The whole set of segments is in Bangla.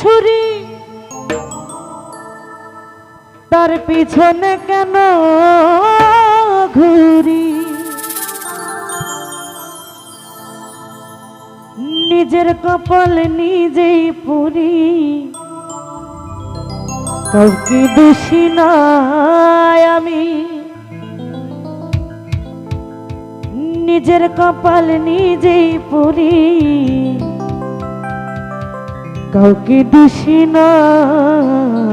ছুরি। তার পিছনে কেন ঘুরি? নিজের কপাল নিজেই পুরি। কাউকে দোষী নয় আমি? নিজের কপাল নিজেই পুরি। কাউকে দোষী নয়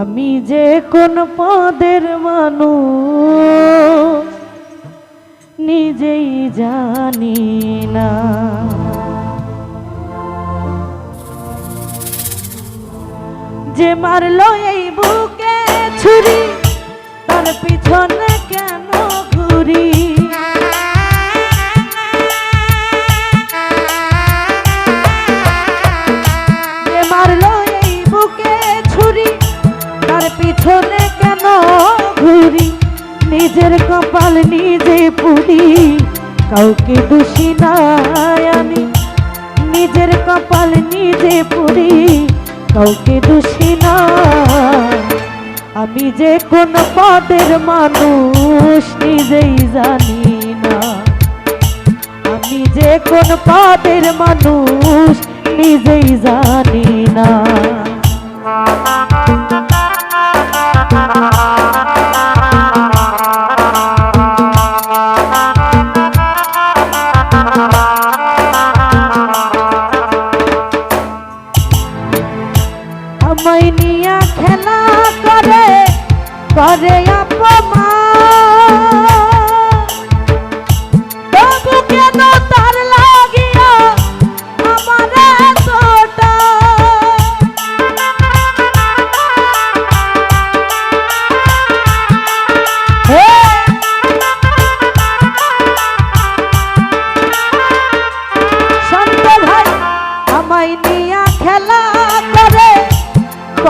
আমি যে কোন পদের মানুষ, নিজেই জানি না। যে মারল এই বুকে ছুরি, তার পিছনে কেন ঘুরি? কাউকে দোষী নাই আমি। নিজের কপাল নিজে পুরি, কাউকে দোষী না আমি যে কোন পদের মানুষ নিজেই জানি না। আমি যে কোন পদের মানুষ নিজেই জানি আমায় নিয়া খেলা করে করে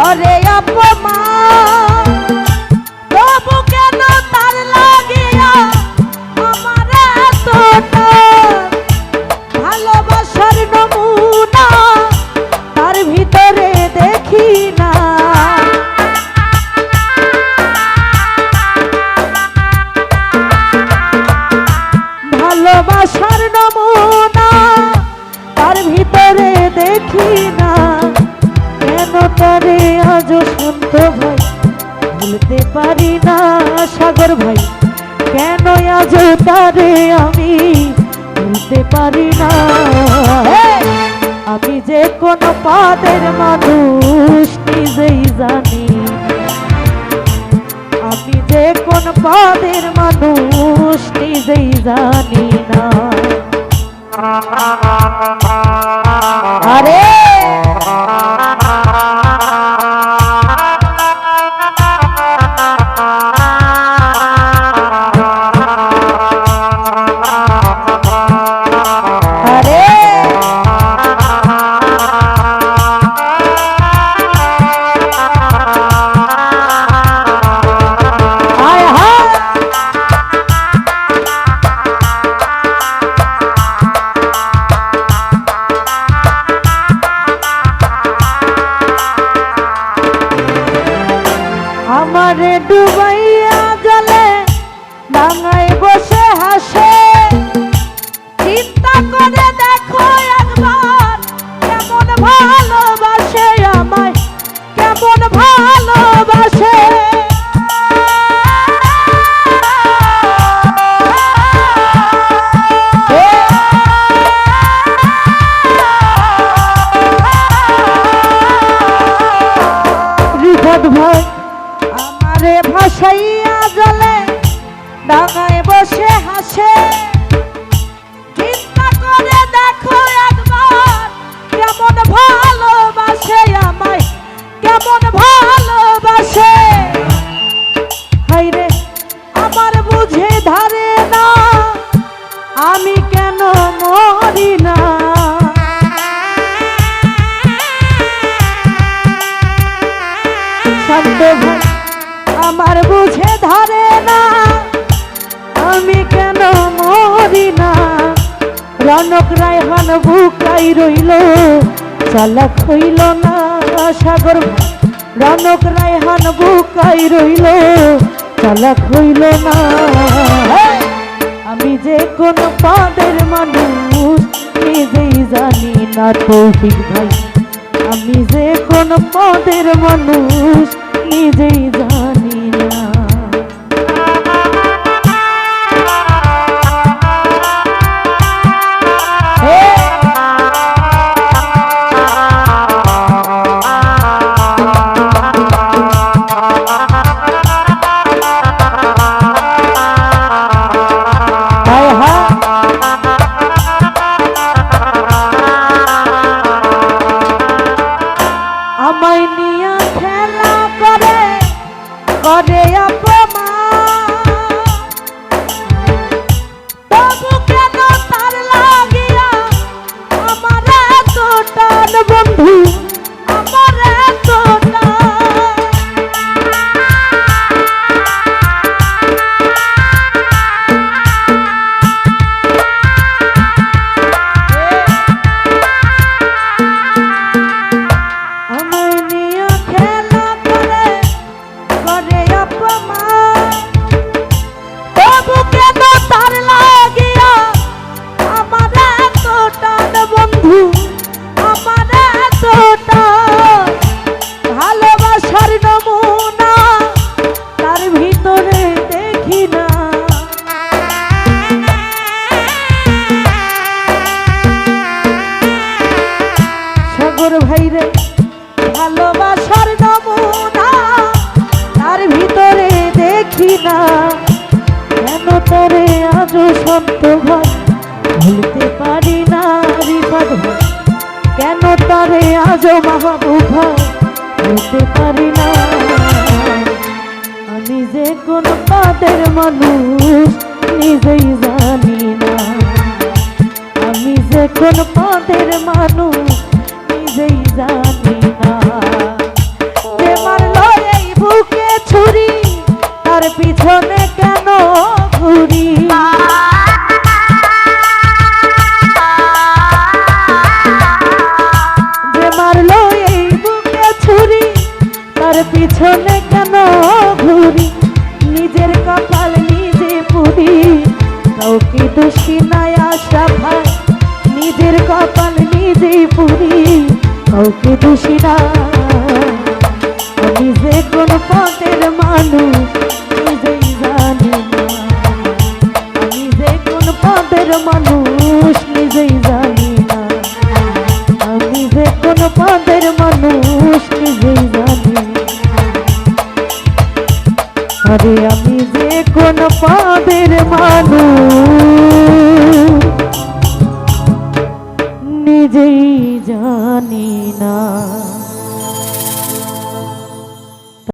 করে অপমান। ভুলতে পারি না সাগর ভাই। কেন আজ তারে আমি ভুলতে পারি না? আমি যে কোন পাদের মানুষ নিজেই জানি। আমি যে কোন পাদের মানুষ নিজেই জানি না। বসে হাসে রইল, চালাক হইল না সাগর। রনক রায়হান বুকাই রইল, চালাক হইল না। আমি যে কোন পাদের মানুষ, নিজেই জানি না তৌফিক ভাই। আমি যে কোন পদের মানুষ, নিজেই জানি the room. সাগর ভাইরে, ভালোবাসার নমুনা, তার ভিতরে দেখি না। কেন তরে আজও সন্ত ভাই ভুলতে পারি না ভাই কেন তারে আজও মাহবুব ভুলতে পারি না। আমি যে কোন পাদের মানুষ, নিজেই জানি না। আমি যে কোন পদের মানুষ নিজেই জানি বুকে ছুরি, তার পিছনে কেন ঘুরি? যে মারলো বুকে ছুরি, তার পিছনে কেন ঘুরি? নিজের কপাল নিজে পুরি। কাউকে দোষী নাই আশা ভাই, নিজের কপাল নিজে পুরি। কাউকে দোষী না। আমি যে কোন পথের মানুষ, নিজেই জানি আমি যে কোন পথের মানুষ, নিজেই জানি না। আমি যে কোন পদের মানুষ, নিজেই জানি আরে আমি যে কোন পদের মানুষ